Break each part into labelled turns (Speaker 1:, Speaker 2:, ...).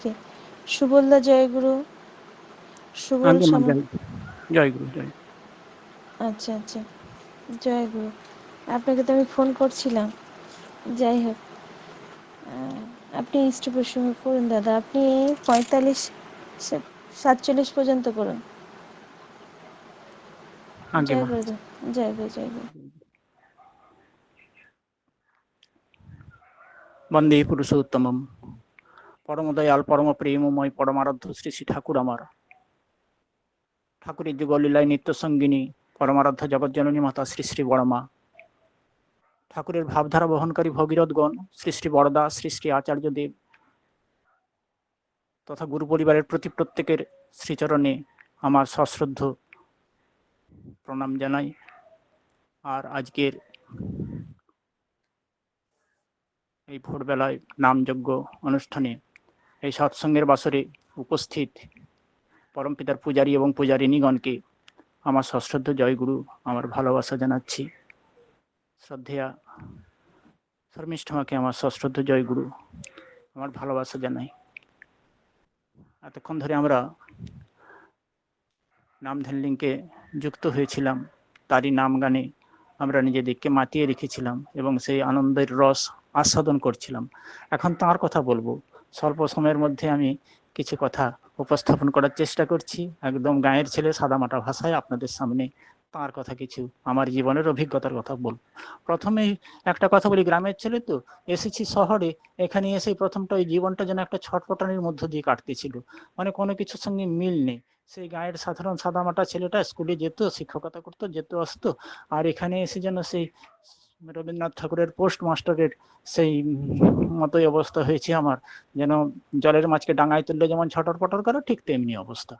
Speaker 1: থেকে সুবলদা জয়গুরু সুবল সামা
Speaker 2: জয়
Speaker 1: আচ্ছা আচ্ছা জয় গুরু আপনাকে তো আমি ফোন করছিলাম। যাই হোক। আপনি ইষ্ট প্রসঙ্গ করুন দাদা। আপনি পঁয়তাল্লিশ সাতচল্লিশ পর্যন্ত করুন।
Speaker 2: আগে
Speaker 1: জয়
Speaker 2: পুরুষোত্তমম পরম প্রেমময় পরমারাধ্য শ্রী শ্রী ঠাকুর আমার। ঠাকুরের যুগলীলায় নিত্য সঙ্গিনী পরমারাধ্য জগৎজননী মাতা শ্রী শ্রী বড়মা। ঠাকুরের ভাবধারা বহনকারী ভগীরথগণ, শ্রী শ্রী বড়দা শ্রী শ্রী আচার্যদেব, তথা গুরু পরিবারের প্রতি প্রত্যেকের শ্রীচরণে আমার সশ্রদ্ধ প্রণাম জানাই। আর আজকের এই ভোরবেলায় নামযজ্ঞ অনুষ্ঠানে এই সৎসঙ্গের বাসরে উপস্থিত পরমপিতার পূজারী এবং পূজারিণীগণকে আমার সশ্রদ্ধ জয়গুরু আমার ভালোবাসা জানাচ্ছি। শ্রদ্ধেয়া শর্মিষ্ঠমাকে আমার সশ্রদ্ধ জয়গুরু আমার ভালোবাসা জানাই। এতক্ষণ ধরে আমরা নামধ্যান যুক্ত হয়েছিলাম, তারই নাম গানে আমরা নিজেদেরকে মাতিয়ে রেখেছিলাম এবং সেই আনন্দের রস আস্বাদন করছিলাম। এখন তার কথা বলব। স্বল্প সময়ের মধ্যে আমি কিছু কথা উপস্থাপন করার চেষ্টা করছি। একদম গায়ের ছেলে সাদামাটা ভাষায় আপনাদের সামনে তার কথা কিছু আমার জীবনের অভিজ্ঞতার কথা বল প্রথমে একটা কথা বলি, গ্রামের ছেলে তো, এসেছি শহরে, এখানে এসে প্রথমটা ওই জীবনটা যেন একটা ছটপটানির মধ্য দিয়ে কাটতেছিল। মানে কোনো কিছুর সঙ্গে মিল নেই। সেই গায়ের সাধারণ সাদামাটা ছেলেটা স্কুলে যেত, শিক্ষকতা করতো, যেত, আসতো, আর এখানে এসে যেন সেই রবীন্দ্রনাথ ঠাকুরের পোস্ট মাস্টারের সেই মতোই অবস্থা হয়েছে আমার। যেন জলের মাছকে ডাঙায় তুললে যেমন ছটর পটর করে, ঠিক তেমনি অবস্থা।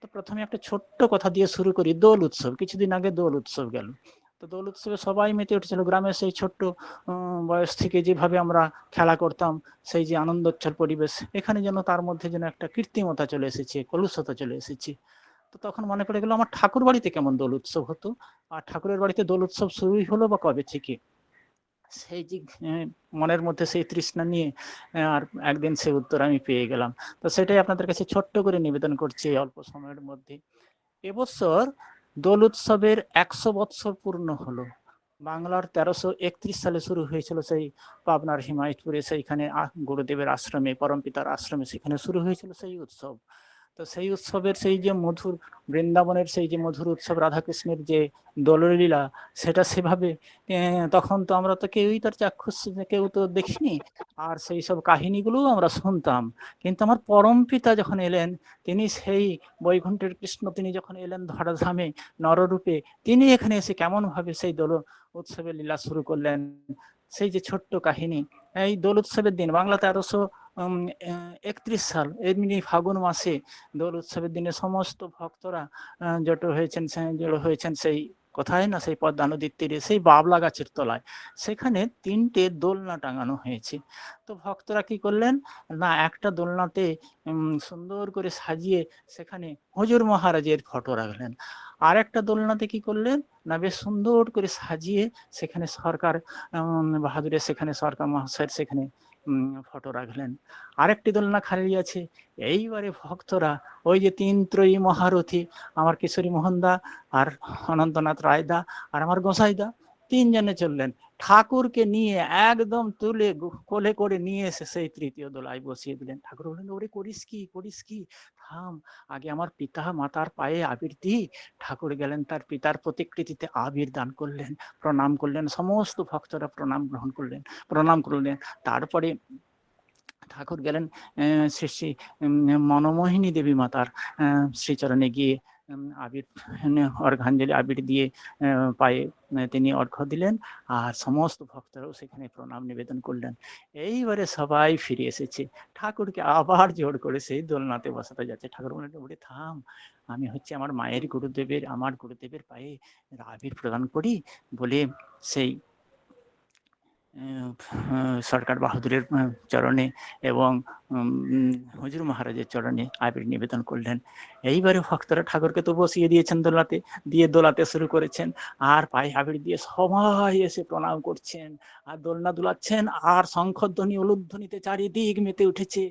Speaker 2: তো প্রথমে একটা ছোট্ট কথা দিয়ে শুরু করি, দোল উৎসব। কিছুদিন আগে দোল উৎসব গেল। তো দোল উৎসবে সবাই মেতে উঠেছিল। গ্রামের সেই ছোট্ট বয়স থেকে যেভাবে আমরা খেলা করতাম, সেই যে আনন্দোচ্ছল পরিবেশ, এখানে যেন তার মধ্যে যেন একটা কৃত্রিমতা চলে এসেছে, কলুষতা চলে এসেছে। তো তখন মনে পড়ে গেল আমার ঠাকুর বাড়িতে কেমন দোল উৎসব হতো। আর ঠাকুরের বাড়িতে দোল উৎসব শুরুই হলো বা কবে থেকে? সেই যে মনের মধ্যে সেই তৃষ্ণা নিয়ে আর একদিন সে উত্তর আমি পেয়ে গেলাম। তো সেটাই আপনাদের কাছে ছোট্ট করে নিবেদন করছি অল্প সময়ের মধ্যে। এবছর দোল উৎসবের একশো বৎসর পূর্ণ হলো। বাংলার তেরোশো একত্রিশ সালে শুরু হয়েছিল সেই পাবনার হিমায়তপুরে সেইখানে গুরুদেবের আশ্রমে, পরমপিতার আশ্রমে সেখানে শুরু হয়েছিল সেই উৎসব। তো সেই উৎসবের সেই যে মধুর বৃন্দাবনের সেই যে মধুর উৎসব রাধাকৃষ্ণের যে দোললীলা সেটা সেভাবে তখন তো আমরা তো কেউই তার চাক্ষুষ, কেউ তো দেখিনি। আর সেই সব কাহিনীগুলোও আমরা শুনতাম। কিন্তু আমার পরম পিতা যখন এলেন, তিনি সেই বৈকুণ্ঠের কৃষ্ণ, তিনি যখন এলেন ধরাধামে নররূপে, তিনি এখানে এসে কেমন ভাবে সেই দোল উৎসবের লীলা শুরু করলেন। সেই যে ছোট্ট কাহিনী, এই দোল উৎসবের দিন বাংলা তেরোশো একত্রিশ সাল এমনি ফাগুন মাসে দোল উৎসবের দিনে সমস্ত ভক্তরা জড়ো হয়েছেন জড়ো হয়েছেন সেই কোথায় না, সেই পদ্মা নদীর তীরে, সেই বাবলা গাছের তলায়। সেখানে তিনটে দোলনা টাঙানো হয়েছে। তো ভক্তরা কি করলেন? না, একটা দোলনাতে সুন্দর করে সাজিয়ে সেখানে হজুর মহারাজের ফটো রাখলেন। আর একটা দোলনাতে কি করলেন? না, বেশ সুন্দর করে সাজিয়ে সেখানে সরকার বাহাদুরের সেখানে সরকার মহাশয়ের সেখানে ফটো রাখলেন। আরেকটি দোলনা খালি আছে। এইবারে ভক্তরা, ওই যে তিন ত্রয়ী মহারথী, আমার কিশোরী মোহনদা আর অনন্তনাথ রায়দা আর আমার গোসাইদা, তিনজনে চললেন। ঠাকুরকে নিয়ে একদম তুলে কোলে করে নিয়ে এসে সেই তৃতীয় দোলায় বসিয়ে দিলেন। ঠাকুর বললেন, ওরে করিস কি করিস কি? থাম। আগে আমার পিতা মাতার পায়ে আবির দি ঠাকুর গেলেন তার পিতার প্রতিকৃতিতে আবির দান করলেন, প্রণাম করলেন, সমস্ত ভক্তরা প্রণাম গ্রহণ করলেন, প্রণাম করলেন। তারপরে ঠাকুর গেলেন শ্রী শ্রী মনোমোহিনী দেবী মাতার শ্রীচরণে গিয়ে আবির অর্ঘাঞ্জলি আবির দিয়ে পায়ে তিনি অর্ঘ্য দিলেন আর সমস্ত ভক্তরাও সেখানে প্রণাম নিবেদন করলেন। এইবারে সবাই ফিরে এসেছে। ঠাকুরকে আবার জোর করে সেই দোলনাতে বসাতে যাচ্ছে। ঠাকুর বললেন ওরে থাম, আমি হচ্ছে আমার মায়ের গুরুদেবের, আমার গুরুদেবের পায়ে আবির প্রদান করি। বলে সেই সরকার বাহাদুরের চরণে এবং হুজুর মহারাজের চরণে আবির নিবেদন করলেন। এইবারে ভক্তরা ঠাকুরকে তো বসিয়ে দিয়েছেন দোলাতে, দিয়ে দোলাতে শুরু করেছেন। আর পায়ে আবির দিয়ে সবাই এসে প্রণাম করছেন। আর দোলনা দোলাচ্ছেন, আর শঙ্খধ্বনি উলুধ্বনিতে চারিদিক মেতে উঠেছে।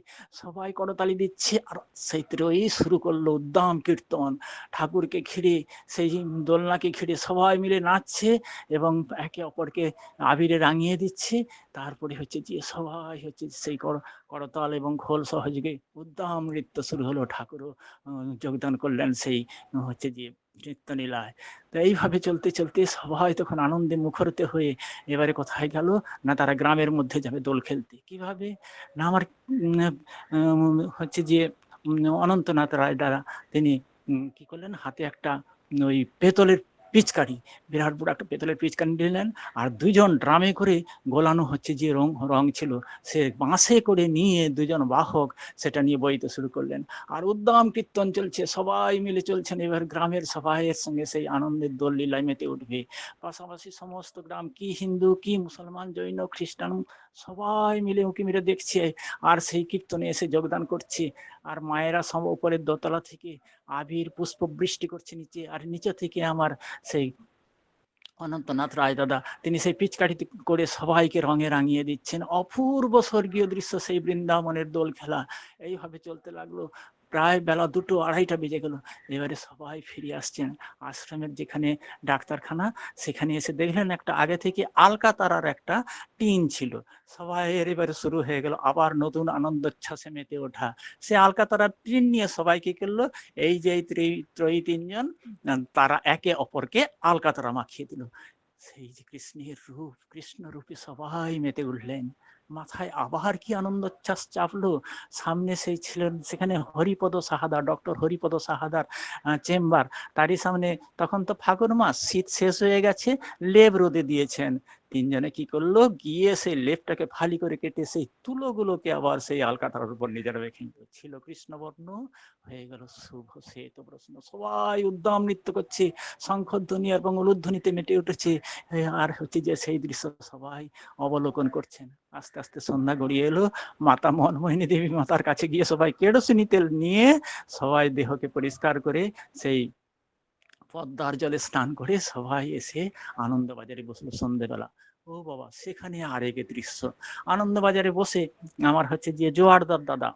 Speaker 2: সবাই করতালি দিচ্ছে, আর সেইত্রই শুরু করল উদ্দাম কীর্তন। ঠাকুরকে ঘিরে, সেই দোলনাকে ঘিরে সবাই মিলে নাচছে এবং একে অপরকে আবিরে রাঙিয়ে দিচ্ছে। তারপরে হচ্ছে যে সবাই হচ্ছে সেই কর, করতাল এবং খোল সহযোগে উদ্দাম নৃত্য শুরু হলো। ঠাকুরও যোগদান করলেন সেই হচ্ছে যে নৃত্য নীলায় তো এইভাবে চলতে চলতে সবাই তখন আনন্দে মুখরিত হয়ে এবারে কোথায় গেল? না তারা গ্রামের মধ্যে যাবে দোল খেলতে। কীভাবে? না আমার হচ্ছে যে অনন্তনাথ রায় দ্বারা তিনি কি করলেন? হাতে একটা ওই পেতলের পিচকারি। বিরাট বড় একটা পেতলের পিচকারি নিলেন আর দুজন ড্রামে করে গোলানো হচ্ছে যে রং রং ছিল, সে বাঁশে করে নিয়ে দুজন বাহক সেটা নিয়ে বইতে শুরু করলেন। আর উদ্দাম কীর্তন চলছে, সবাই মিলে চলছেন। এবার গ্রামের সবাইয়ের সঙ্গে সেই আনন্দের দোল লীলায় মেতে উঠবে। পাশাপাশি সমস্ত গ্রাম, কি হিন্দু, কি মুসলমান, জৈন, খ্রিস্টান, সবাই মিলে উঁকি মেরে দেখছে আর সেই কীর্তনে এসে যোগদান করছে। আর মায়েরা সব উপরের দোতলা থেকে আবির পুষ্প বৃষ্টি করছে নিচে, আর নিচে থেকে আমার সেই অনন্তনাথ রায় দাদা, তিনি সেই পিচকাঠি করে সবাইকে রঙে রাঙিয়ে দিচ্ছেন। অপূর্ব স্বর্গীয় দৃশ্য, সেই বৃন্দাবনের দোল খেলা এইভাবে চলতে লাগল। প্রায় বেলা দুটো আড়াইটা বেজে গেল। এবারে সবাই ফিরে আসছেন আশ্রমের যেখানে ডাক্তারখানা, সেখানে এসে দেখলেন একটা আগে থেকে আলকা তারার একটা টিন ছিল। সবাই এবারে শুরু হয়ে গেল আবার নতুন আনন্দোচ্ছ্বাসে মেতে ওঠা। সে আলকা তারার টিন নিয়ে সবাই কি করল এই যে ত্রয়ী তিনজন, তারা একে অপরকে আলকাতরা মাখিয়ে দিল। সেই যে কৃষ্ণের রূপ কৃষ্ণ রূপে সবাই মেতে উঠলেন। মাথায় আবার কি আনন্দোচ্ছ্বাস চাপলো? সামনে সেই ছিলেন সেখানে হরিপদ সাহাদার ডক্টর হরিপদ সাহাদার চেম্বার তারই সামনে তখন তো ফাগুন মাস, শীত শেষ হয়ে গেছে, লেপ রোদে দিয়েছেন। তিনজনে কি করল? গিয়ে সেই লেপটাকে ফালি করে কেটে সেই তুলোগুলোকে আবার সেই আলকাতার উপর নিজেরা রেখে। ছিল কৃষ্ণবর্ণ, হয়ে গেল শুভ শ্বেত প্রশ্ন। সবাই উদ্দাম নৃত্য করছে, শঙ্খধ্বনি এবং উলুধ্বনিতে মেটে উঠেছে। আর হচ্ছে যে সেই দৃশ্য সবাই অবলোকন করছেন। আস্তে আস্তে সন্ধ্যা গড়িয়ে এলো। মাতা মনমোহিনী দেবী মাতার কাছে গিয়ে সবাই কেরোসিনি তেল নিয়ে সবাই দেহকে পরিষ্কার করে সেই পদ্মার জলে স্নান করে সবাই এসে আনন্দবাজারে বসল সন্ধেবেলা। ও বাবা, সেখানে আরেক দৃশ্য। আনন্দবাজারে বসে আমার হচ্ছে যে জোয়ারদার দাদা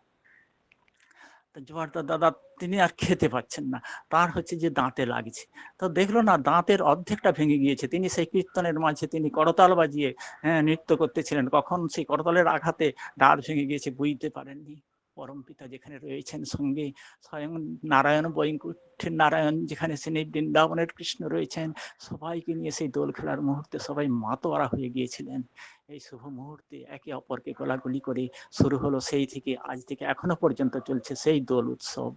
Speaker 2: জোয়ারদার দাদা তিনি আর খেতে পাচ্ছেন না। তার হচ্ছে যে দাঁতে লাগছে। তো দেখল না, দাঁতের অর্ধেকটা ভেঙে গিয়েছে। তিনি সেই কীর্তনের মাঝে তিনি করতাল বাজিয়ে হ্যাঁ নৃত্য করতেছিলেন। কখন সেই করতালের আঘাতে দাঁত ভেঙে গিয়েছে বুঝতে পারেননি। পরম পিতা যেখানে রয়েছেন সঙ্গে স্বয়ং নারায়ণ বৈকুণ্ঠের নারায়ণ, যেখানে শ্রেণি বৃন্দাবনের কৃষ্ণ রয়েছেন, সবাইকে নিয়ে সেই দোল খেলার মুহূর্তে সবাই মাতোয়ারা হয়ে গিয়েছিলেন। এই শুভ মুহূর্তে একে অপরকে গলাগুলি করে শুরু হলো সেই থেকে, আজ থেকে এখনও পর্যন্ত চলছে সেই দোল উৎসব।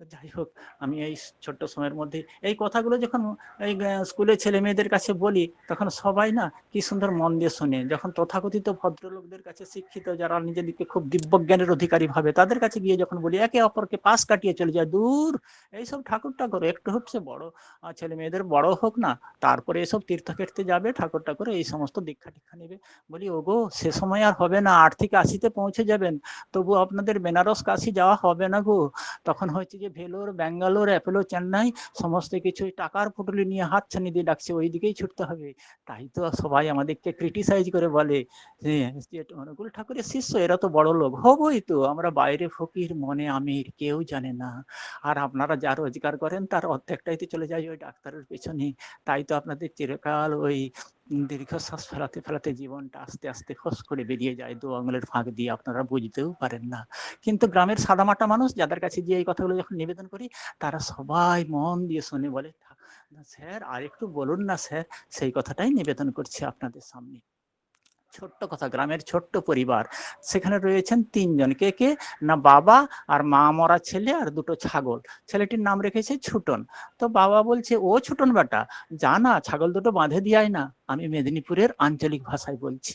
Speaker 2: যাই হোক আমি এই ছোট্ট সময়ের মধ্যে এই কথাগুলো যখন এই আহ, স্কুলে ছেলে মেয়েদের কাছে বলি তখন সবাই না কি সুন্দর মন দিয়ে শোনে। যখন তথাকথিত ভদ্রলোকদের কাছে শিক্ষিত যারা নিজেদেরকে খুব দিব্যজ্ঞানের অধিকারী ভাবে তাদের কাছে গিয়ে যখন বলি একে অপরকে পাশ কাটিয়ে চলে যায় দূর এইসব ঠাকুর ঠাকুর একটু হচ্ছে বড় ছেলে মেয়েদের বড় হোক না তারপরে এসব তীর্থ তীর্থক্ষেত্রে যাবে ঠাকুর ঠাকুর এই সমস্ত দীক্ষা টিক্ষা নেবে। বলি ওগো সে সময় আর হবে না আট থেকে আশিতে পৌঁছে যাবেন তবু আপনাদের বেনারস কাশি যাওয়া হবে না গো। তখন হয়েছে যে ভেলোর, ব্যাঙ্গালোর, অ্যাপেলো, চেন্নাই, সমস্ত কিছুই টাকার পুটুলি নিয়ে হাত ছানি দিয়ে ডাকছে ওই দিকেই ছুটতে হবে। তাই তো সবাই আমাদেরকে ক্রিটিসাইজ করে বলে, যে যে, অনুকূল ঠাকুরের শিষ্য, এরা তো বড় লোক। হবই তো, আমরা বাইরে ফকির, মনে আমির, কেউ জানে না। আর আপনারা যা রোজগার করেন, তার অর্ধেকটাই তো চলে যায় ওই ডাক্তারের পেছনে। তাই তো আপনাদের চিরকাল ওই দীর্ঘশ্বাস ফেলাতে ফেলাতে জীবনটা আস্তে আস্তে খস করে বেরিয়ে যায়, দু আঙুলের ফাঁক দিয়ে আপনারা বুঝতেও পারেন না। কিন্তু গ্রামের সাদামাটা মানুষ যাদের কাছে গিয়ে এই কথাগুলো যখন নিবেদন করি, তারা সবাই মন দিয়ে শুনে বলে "থা- স্যার, আর একটু বলুন না স্যার, সেই কথাটাই নিবেদন করছি আপনাদের সামনে। ছোট্ট কথা, গ্রামের ছোট্ট পরিবার। সেখানে রয়েছেন তিনজন। কে কে? না বাবা আর মা মরা ছেলে আর দুটো ছাগল। ছেলেটির নাম রেখেছে ছুটন। তো বাবা বলছে, ও ছুটন বেটা জানা ছাগল দুটো বাঁধে দিয়াই না। আমি মেদিনীপুরের আঞ্চলিক ভাষায় বলছি।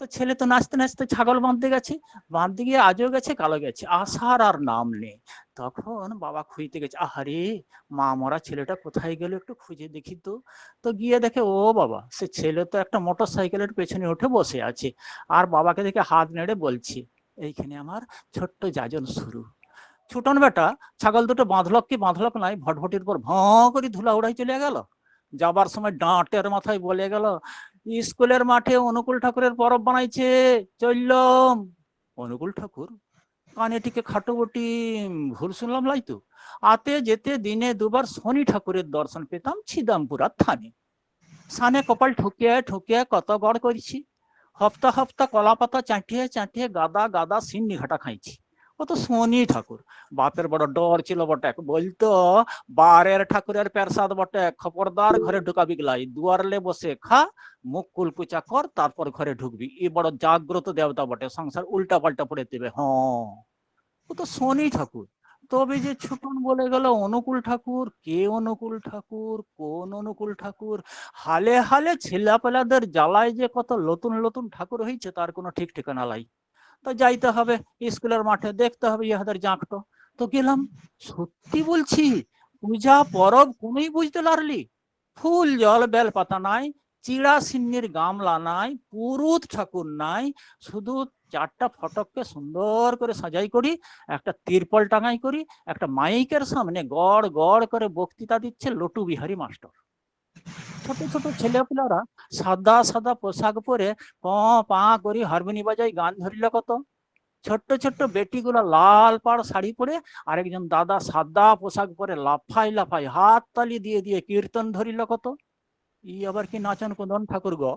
Speaker 2: তো ছেলে তো নাচতে নাচতে ছাগল বাঁধতে গেছে, বাঁধতে গিয়ে আজও গেছে কালো গেছে আসার আর নাম নেই। তখন বাবা খুঁজতে গেছে, আহারে, মা মরা ছেলেটা কোথায় গেল একটু খুঁজে দেখি তো। তো গিয়ে দেখে, ও বাবা, সে ছেলে তো একটা মোটর সাইকেলের পেছনে উঠে বসে আছে। আর বাবাকে দেখে হাত নেড়ে বলছে, এইখানে আমার ছোট্ট যাজন শুরু। ছুটন বেটা, ছাগল দুটো বাঁধলক কি বাঁধলক নাই, ভটভটির পর ভঁ করে ধুলা উড়াই চলে গেল। যাবার সময় ডাঁটের মাথায় বলে গেল স্কুলের মাঠে অনুকূল ঠাকুরের পরব বানাইছে। চললাম অনুকূল ঠাকুর? কানেটিকে খাটো বটি ভুল শুনলাম লাই তো। আতে যেতে দিনে দুবার শনি ঠাকুরের দর্শন পেতাম ছিদামপুরার থানে। সানে কপাল ঠুকিয়ে ঠুকিয়ে কত গড় করেছি। হপ্তা হপ্তা কলা পাতা চাঁটিয়ে চাটিয়ে গাদা গাদা সিন্নি ঘাটা খাইছি। ও তো শনি ঠাকুর। বাপের বড় ডর ছিল বটে বলতো, বারের ঠাকুরের পেরসাদ বটে খবরদার ঘরে ঢুকাবি গলাই। দুয়ারলে বসে খা, মুখ কুলকুচা কর, তারপর ঘরে ঢুকবি। এ বড় জাগ্রত দেবতা বটে। সংসার উল্টা পাল্টা পড়ে দেবে। হ্যাঁ ও তো শনি ঠাকুর। তবে যে ছুটন বলে গেল অনুকূল ঠাকুর, কে অনুকূল ঠাকুর, কোন অনুকূল ঠাকুর? হালে হালে ছেলেপেলাদের জ্বালায় যে কত নতুন নতুন ঠাকুর হয়েছে তার কোনো ঠিক ঠিকানা লাই তো যাইতে হবে স্কুলের মাঠে, দেখতে হবে ইহাদের জাঁকটো। তো গেলাম, সত্যি বলছি, পূজা পরব কোনোই বুঝতে পারলি? ফুল জল বেল পাতা নাই, চিড়া সিন্নির গামলা নাই, পুরুত ঠাকুর নাই, শুধু চারটা ফটককে সুন্দর করে সাজাই করি, একটা তিরপল টাঙাই করি, একটা মাইকের সামনে গড় গড় করে বক্তৃতা দিচ্ছে লটু বিহারী মাস্টার। ছোট ছোট ছেলেপিলারা সাদা সাদা পোশাক পরে প, পা করি হারমোনি বাজাই গান ধরিল কত। ছোট্ট ছোট্ট বেটিগুলো লাল পাড় শাড়ি পরে আরেকজন দাদা সাদা পোশাক পরে লাফাই লাফাই হাত তালি দিয়ে দিয়ে কীর্তন ধরিল কত। ই আবার কি নাচন কুদন ঠাকুর গো।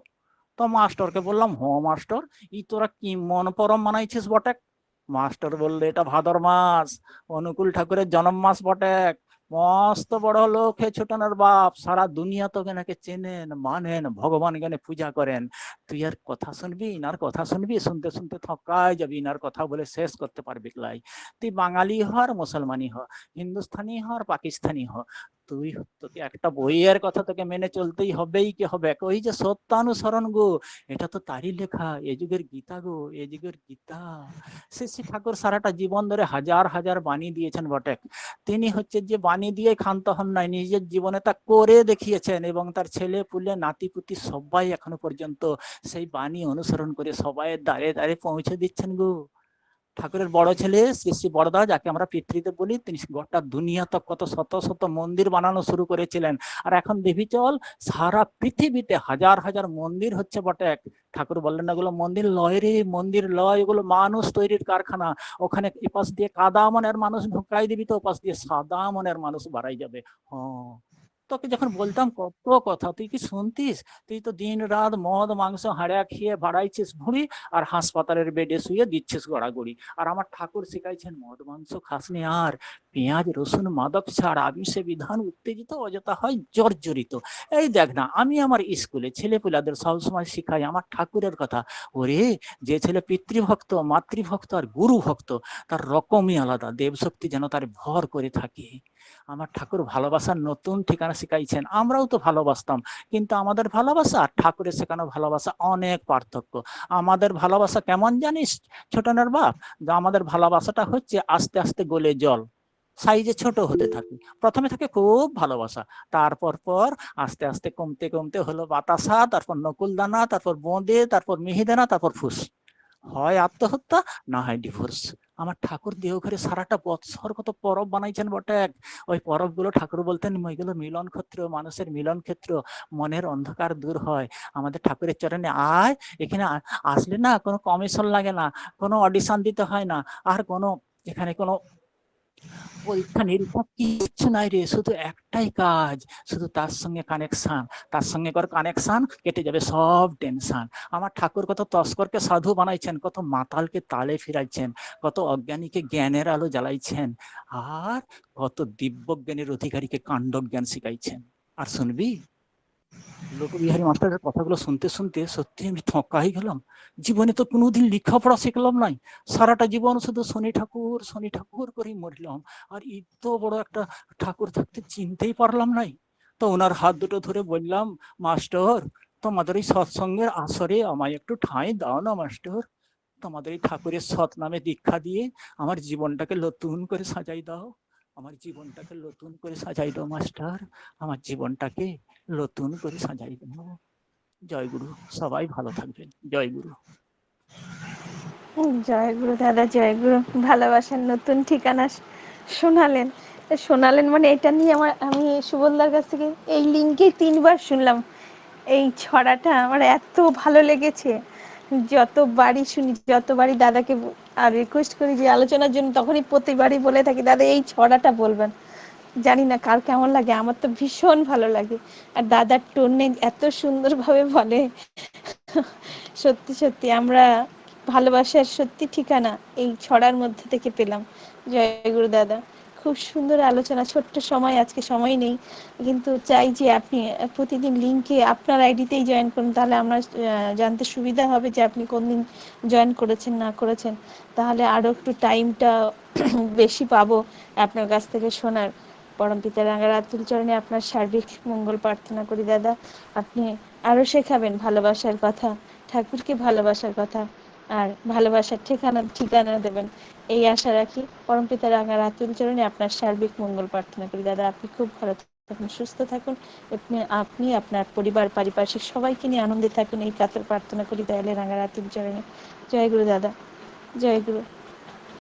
Speaker 2: তো মাস্টারকে বললাম, হ মাস্টার, ই তোরা কি মন পরম মানাইছিস বটেক? মাস্টার বললে, এটা ভাদর মাস, অনুকূল ঠাকুরের জন্ম মাস বটে মস্ত বড় লোক হে ছোটনার বাপ, সারা দুনিয়া তোকে নাকি চেনেন, মানেন, ভগবান জ্ঞানে পূজা করেন। তুই আর কথা শুনবি ইনার কথা শুনবি, শুনতে শুনতে থকায় যাবি ইনার কথা বলে শেষ করতে পারবি লাই তুই বাঙালি হর মুসলমানি হ হিন্দুস্থানি হ আর পাকিস্তানি হ। তুই তোকে একটা বইয়ের কথা তোকে মেনে চলতেই হবেই, কি হবে? ওই যে সত্যানুসরণ গো, এটা তো তারই লেখা, এ যুগের গীতা গো, এ যুগের গীতা। শ্রী ঠাকুর সারাটা জীবন ধরে হাজার হাজার বাণী দিয়েছেন বটে। তিনি হচ্ছে যে বাণী দিয়ে ক্ষান্ত হন নাই, নিজের জীবনে তা করে দেখিয়েছেন এবং তার ছেলে, পুলে, নাতি, পুতি সবাই এখনও পর্যন্ত সেই বাণী অনুসরণ করে সবাই দ্বারে দ্বারে পৌঁছে দিচ্ছেন গো। ঠাকুরের বড় ছেলে, শ্রী শ্রী বড়দা, যাকে আমরা পিতৃদেব বলি, তিনি গোটা দুনিয়া তো কত শত শত মন্দির বানানো শুরু করেছিলেন। আর এখন দেবী চল, সারা পৃথিবীতে হাজার হাজার মন্দির হচ্ছে বটে। এক ঠাকুর বললেন, না, এগুলো মন্দির লয় রে, মন্দির লয়, এগুলো মানুষ তৈরির কারখানা। ওখানে এপাশ দিয়ে কাদা মনের মানুষ ঢুকাই দিবি তো, ওপাশ দিয়ে সাদা মনের মানুষ বাড়াই যাবে। হ্যাঁ তোকে যখন বলতাম কত কথা, তুই কি শুনতিস? তুই তো দিন রাত মদ, মাংস হাড়া খেয়ে বাড়াইছিস ভুঁড়ি আর হাসপাতালের বেডে শুয়ে দিচ্ছিস গড়াগড়ি। আর আমার ঠাকুর শিখাইছেন, মদ, মাংস খাসনি আর, পেঁয়াজ, রসুন, মাদক ছাড় আমিষে বিধান উত্তেজিত অযথা হয় জর্জরিত। এই দেখ না, আমি আমার স্কুলে ছেলেপুলাদের সবসময় শিখাই আমার ঠাকুরের কথা। ওরে, যে ছেলে পিতৃভক্ত, মাতৃভক্ত আর গুরু ভক্ত তার রকমই আলাদা, দেবশক্তি যেন তার ভর করে থাকে। আমার ঠাকুর ভালোবাসার নতুন ঠিকানা শিখাইছেন, আমরাও তো ভালোবাসতাম। কিন্তু আমাদের ভালোবাসা আর ঠাকুরের শেখানো ভালোবাসা অনেক পার্থক্য। আমাদের ভালোবাসা কেমন জানিস, ছোটনের বাপ? আমাদের ভালোবাসাটা হচ্ছে আস্তে আস্তে গলে জল। সাইজে ছোট হতে থাকে। প্রথমে থাকে খুব ভালোবাসা, তারপর পর আস্তে আস্তে কমতে কমতে হলো বাতাসা, তারপর নকুলদানা, তারপর বোঁদে, তারপর মিহিদানা, তারপর ফুস। হয় আত্মহত্যা, না হয় ডিভোর্স। আমার ঠাকুর দেহ দেহঘরে সারাটা বৎসর কত পরব বানাইছেন বটে এক ওই পরবগুলো ঠাকুর বলতেন ওইগুলো মিলন ক্ষেত্র, মানুষের মিলন ক্ষেত্র, মনের অন্ধকার দূর হয়। আমাদের ঠাকুরের চরণে আয়। এখানে আসলে না কোনো কমিশন লাগে না, কোনো অডিশন দিতে হয় না। আর কোনো, এখানে কোনো পরীক্ষা নিরীক্ষা কিছু নাই রে, শুধু একটাই কাজ, শুধু তার সঙ্গে কানেকশন তার সঙ্গে কর কানেকশন কেটে যাবে সব টেনশন আমার ঠাকুর কত তস্করকে সাধু বানাইছেন, কত মাতালকে তালে ফিরাইছেন, কত অজ্ঞানীকে জ্ঞানের আলো জ্বালাইছেন, আর কত দিব্যজ্ঞানের অধিকারীকে কাণ্ড জ্ঞান শিখাইছেন। আর শুনবি? লোকবিহারী মাস্টারের কথাগুলো শুনতে শুনতে সত্যি আমি থকাই গেলাম। জীবনে তো কোনোদিন লেখাপড়া শিখলাম নাই। সারাটা জীবন শুধু শনি ঠাকুর শনি ঠাকুর করেই মরলাম। আর এত বড় একটা ঠাকুর থাকতে চিনতেই পারলাম নাই। তো ওনার হাত দুটো ধরে বললাম, মাস্টার, তোমাদের এই সৎসঙ্গের আসরে আমায় একটু ঠাঁই দাও না, মাস্টার। তোমাদের এই ঠাকুরের সৎ নামে দীক্ষা দিয়ে আমার জীবনটাকে নতুন করে সাজাই দাও। আমার জীবনটাকে নতুন করে সাজাই দাও মাস্টার। আমার জীবনটাকে নতুন করে সাজাই দাও জয় গুরু, সবাই ভালো থাকবেন। জয় গুরু।
Speaker 1: জয় গুরু দাদা, জয় গুরু। ভালোবাসার নতুন ঠিকানা শোনালেন। শোনালেন মানে এটা নিয়ে আমার, আমি সুবলদার কাছ থেকে এই লিঙ্কে তিনবার শুনলাম। এই ছড়াটা আমার এত ভালো লেগেছে। যতবারই শুনি, যতবারই দাদাকে আর রিকোয়েস্ট করি যে আলোচনার জন্য তখনই প্রতিবারই বলে থাকি, দাদা, এই ছড়াটা বলবেন। জানি না কার কেমন লাগে, আমার তো ভীষণ ভালো লাগে। আর দাদার টোনে এত সুন্দরভাবে বলে, সত্যি সত্যি, আমরা ভালোবাসার সত্যি ঠিকানা এই ছড়ার মধ্যে থেকে পেলাম। জয় গুরু দাদা। খুব সুন্দর আলোচনা, ছোট্ট সময়, আজকে সময় নেই। কিন্তু চাই যে আপনি প্রতিদিন লিঙ্কে আপনার আইডিতেই জয়েন করুন, তাহলে আমরা জানতে সুবিধা হবে যে আপনি কোন দিন জয়েন করেছেন, না করেছেন। তাহলে আরও একটু টাইমটা বেশি পাবো আপনার কাছ থেকে শোনার। পরম পিতা রাতুল চরণে আপনার সার্বিক মঙ্গল প্রার্থনা করি দাদা। আপনি আরও শেখাবেন ভালোবাসার কথা, ঠাকুরকে ভালোবাসার কথা। আর ভালোবাসার ঠিকানা ঠিকানা দেবেন। এই আশা রাখি পরমপিতা রাঙার আতুল চরণে আপনার সার্বিক মঙ্গল প্রার্থনা করি। দাদা, আপনি খুব ভালো থাকুন, সুস্থ থাকুন। আপনি আপনি, আপনার পরিবার, পারিপার্শ্বিক সবাইকে নিয়ে আনন্দে থাকুন। এই কাতর প্রার্থনা করি দয়ালে রাঙার আতুল চরণে। জয় গুরু দাদা, জয় গুরু।